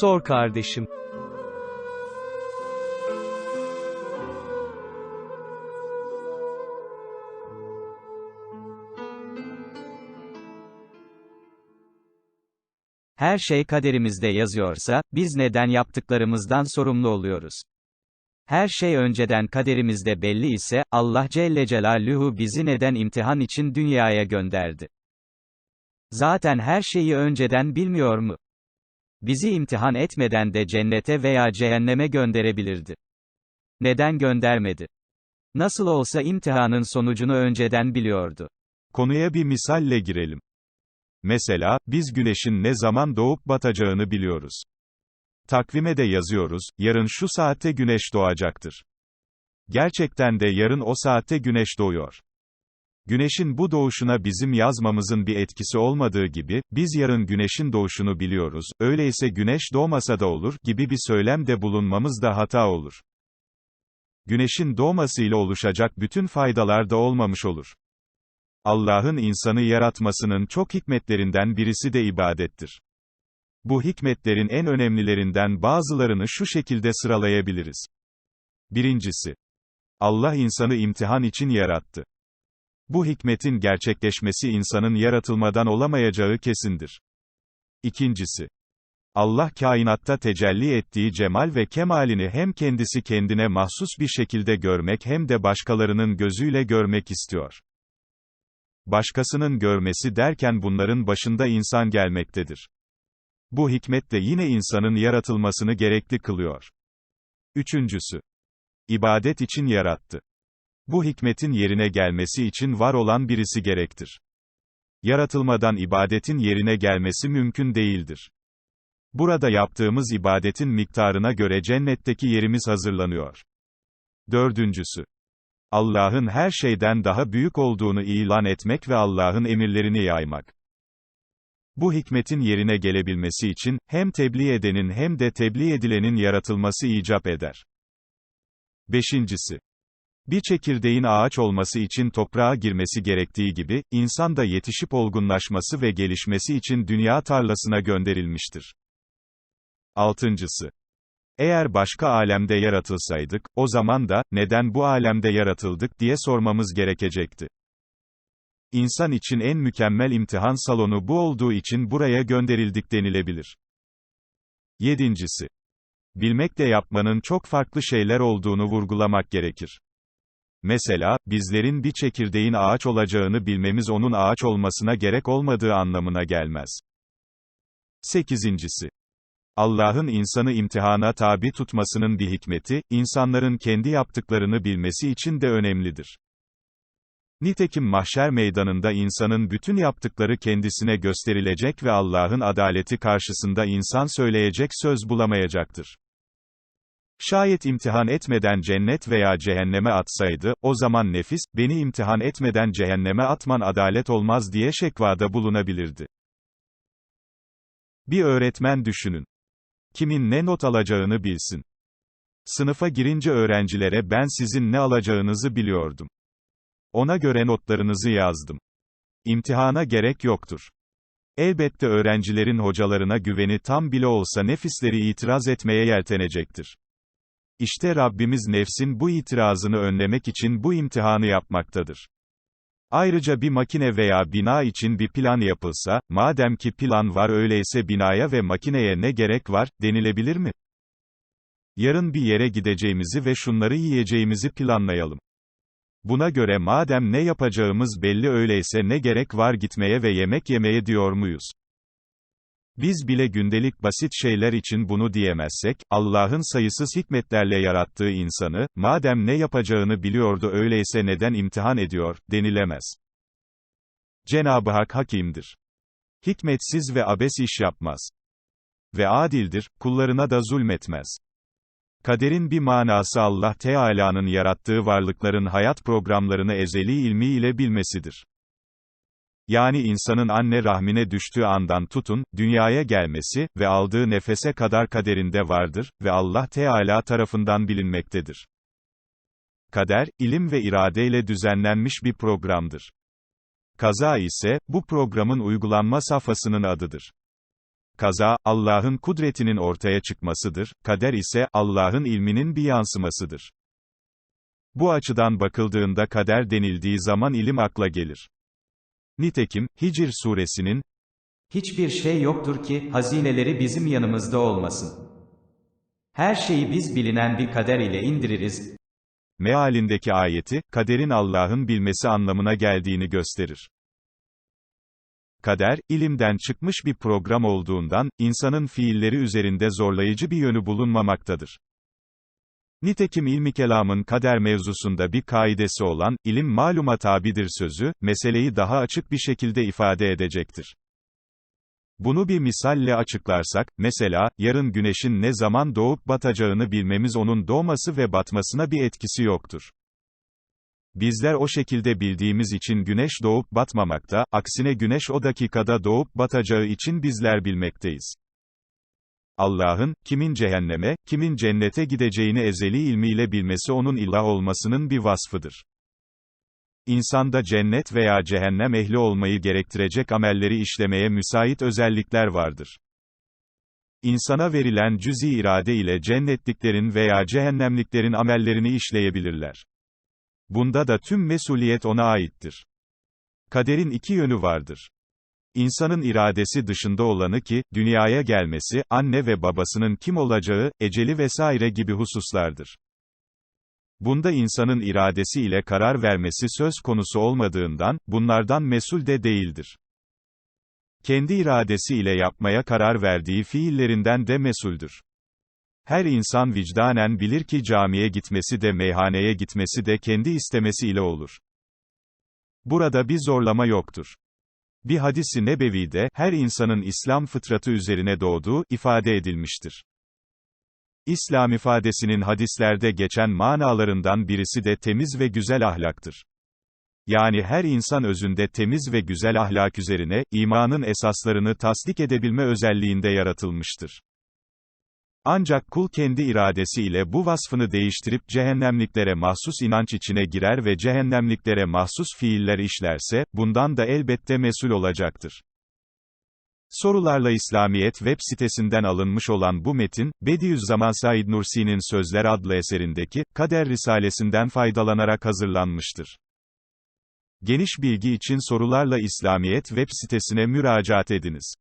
Sor kardeşim. Her şey kaderimizde yazıyorsa, biz neden yaptıklarımızdan sorumlu oluyoruz? Her şey önceden kaderimizde belli ise, Allah Celle Celaluhu bizi neden imtihan için dünyaya gönderdi? Zaten her şeyi önceden bilmiyor mu? Bizi imtihan etmeden de cennete veya cehenneme gönderebilirdi. Neden göndermedi? Nasıl olsa imtihanın sonucunu önceden biliyordu. Konuya bir misalle girelim. Mesela, biz güneşin ne zaman doğup batacağını biliyoruz. Takvime de yazıyoruz, yarın şu saatte güneş doğacaktır. Gerçekten de yarın o saatte güneş doğuyor. Güneşin bu doğuşuna bizim yazmamızın bir etkisi olmadığı gibi, biz yarın güneşin doğuşunu biliyoruz, öyleyse güneş doğmasa da olur, gibi bir söylemde bulunmamız da hata olur. Güneşin doğmasıyla oluşacak bütün faydalar da olmamış olur. Allah'ın insanı yaratmasının çok hikmetlerinden birisi de ibadettir. Bu hikmetlerin en önemlilerinden bazılarını şu şekilde sıralayabiliriz. Birincisi. Allah insanı imtihan için yarattı. Bu hikmetin gerçekleşmesi insanın yaratılmadan olamayacağı kesindir. İkincisi. Allah kainatta tecelli ettiği cemal ve kemalini hem kendisi kendine mahsus bir şekilde görmek hem de başkalarının gözüyle görmek istiyor. Başkasının görmesi derken bunların başında insan gelmektedir. Bu hikmet de yine insanın yaratılmasını gerekli kılıyor. Üçüncüsü. İbadet için yarattı. Bu hikmetin yerine gelmesi için var olan birisi gerektir. Yaratılmadan ibadetin yerine gelmesi mümkün değildir. Burada yaptığımız ibadetin miktarına göre cennetteki yerimiz hazırlanıyor. Dördüncüsü. Allah'ın her şeyden daha büyük olduğunu ilan etmek ve Allah'ın emirlerini yaymak. Bu hikmetin yerine gelebilmesi için, hem tebliğ edenin hem de tebliğ edilenin yaratılması icap eder. Beşincisi. Bir çekirdeğin ağaç olması için toprağa girmesi gerektiği gibi, insan da yetişip olgunlaşması ve gelişmesi için dünya tarlasına gönderilmiştir. Altıncısı. Eğer başka alemde yaratılsaydık, o zaman da, neden bu alemde yaratıldık diye sormamız gerekecekti. İnsan için en mükemmel imtihan salonu bu olduğu için buraya gönderildik denilebilir. Yedincisi. Bilmekle yapmanın çok farklı şeyler olduğunu vurgulamak gerekir. Mesela, bizlerin bir çekirdeğin ağaç olacağını bilmemiz onun ağaç olmasına gerek olmadığı anlamına gelmez. Sekizincisi. Allah'ın insanı imtihana tabi tutmasının bir hikmeti, insanların kendi yaptıklarını bilmesi için de önemlidir. Nitekim mahşer meydanında insanın bütün yaptıkları kendisine gösterilecek ve Allah'ın adaleti karşısında insan söyleyecek söz bulamayacaktır. Şayet imtihan etmeden cennet veya cehenneme atsaydı, o zaman nefis, beni imtihan etmeden cehenneme atman adalet olmaz diye şekvada bulunabilirdi. Bir öğretmen düşünün. Kimin ne not alacağını bilsin. Sınıfa girince öğrencilere ben sizin ne alacağınızı biliyordum. Ona göre notlarınızı yazdım. İmtihana gerek yoktur. Elbette öğrencilerin hocalarına güveni tam bile olsa nefisleri itiraz etmeye yeltenecektir. İşte Rabbimiz nefsin bu itirazını önlemek için bu imtihanı yapmaktadır. Ayrıca bir makine veya bina için bir plan yapılsa, madem ki plan var öyleyse binaya ve makineye ne gerek var, denilebilir mi? Yarın bir yere gideceğimizi ve şunları yiyeceğimizi planlayalım. Buna göre madem ne yapacağımız belli öyleyse ne gerek var gitmeye ve yemek yemeye diyor muyuz? Biz bile gündelik basit şeyler için bunu diyemezsek, Allah'ın sayısız hikmetlerle yarattığı insanı, madem ne yapacağını biliyordu öyleyse neden imtihan ediyor, denilemez. Cenab-ı Hak hakimdir. Hikmetsiz ve abes iş yapmaz. Ve adildir, kullarına da zulmetmez. Kaderin bir manası Allah Teala'nın yarattığı varlıkların hayat programlarını ezeli ilmi ile bilmesidir. Yani insanın anne rahmine düştüğü andan tutun, dünyaya gelmesi ve aldığı nefese kadar kaderinde vardır ve Allah Teala tarafından bilinmektedir. Kader, ilim ve iradeyle düzenlenmiş bir programdır. Kaza ise, bu programın uygulanma safhasının adıdır. kaza, Allah'ın kudretinin ortaya çıkmasıdır, kader ise, Allah'ın ilminin bir yansımasıdır. Bu açıdan bakıldığında kader denildiği zaman ilim akla gelir. Nitekim, Hicr suresinin, Hiçbir şey yoktur ki, hazineleri bizim yanımızda olmasın. Her şeyi biz bilinen bir kader ile indiririz, mealindeki ayeti, kaderin Allah'ın bilmesi anlamına geldiğini gösterir. Kader, ilimden çıkmış bir program olduğundan, insanın fiilleri üzerinde zorlayıcı bir yönü bulunmamaktadır. Nitekim ilmi kelamın kader mevzusunda bir kaidesi olan, ilim maluma tabidir sözü, meseleyi daha açık bir şekilde ifade edecektir. Bunu bir misalle açıklarsak, mesela, yarın güneşin ne zaman doğup batacağını bilmemiz onun doğması ve batmasına bir etkisi yoktur. Bizler o şekilde bildiğimiz için güneş doğup batmamakta, aksine güneş o dakikada doğup batacağı için bizler bilmekteyiz. Allah'ın, kimin cehenneme, kimin cennete gideceğini ezeli ilmiyle bilmesi onun ilah olmasının bir vasfıdır. İnsanda cennet veya cehennem ehli olmayı gerektirecek amelleri işlemeye müsait özellikler vardır. İnsana verilen cüzi irade ile cennetliklerin veya cehennemliklerin amellerini işleyebilirler. Bunda da tüm mesuliyet ona aittir. Kaderin iki yönü vardır. İnsanın iradesi dışında olanı ki, dünyaya gelmesi, anne ve babasının kim olacağı, eceli vesaire gibi hususlardır. Bunda insanın iradesi ile karar vermesi söz konusu olmadığından, bunlardan mesul de değildir. Kendi iradesi ile yapmaya karar verdiği fiillerinden de mesuldür. Her insan vicdanen bilir ki camiye gitmesi de meyhaneye gitmesi de kendi istemesi ile olur. Burada bir zorlama yoktur. Bir hadisi nebevide, her insanın İslam fıtratı üzerine doğduğu, ifade edilmiştir. İslam ifadesinin hadislerde geçen manalarından birisi de temiz ve güzel ahlaktır. Yani her insan özünde temiz ve güzel ahlak üzerine, imanın esaslarını tasdik edebilme özelliğinde yaratılmıştır. Ancak kul kendi iradesi ile bu vasfını değiştirip cehennemliklere mahsus inanç içine girer ve cehennemliklere mahsus fiiller işlerse, bundan da elbette mesul olacaktır. Sorularla İslamiyet web sitesinden alınmış olan bu metin, Bediüzzaman Said Nursi'nin Sözler adlı eserindeki, Kader Risalesinden faydalanarak hazırlanmıştır. Geniş bilgi için sorularla İslamiyet web sitesine müracaat ediniz.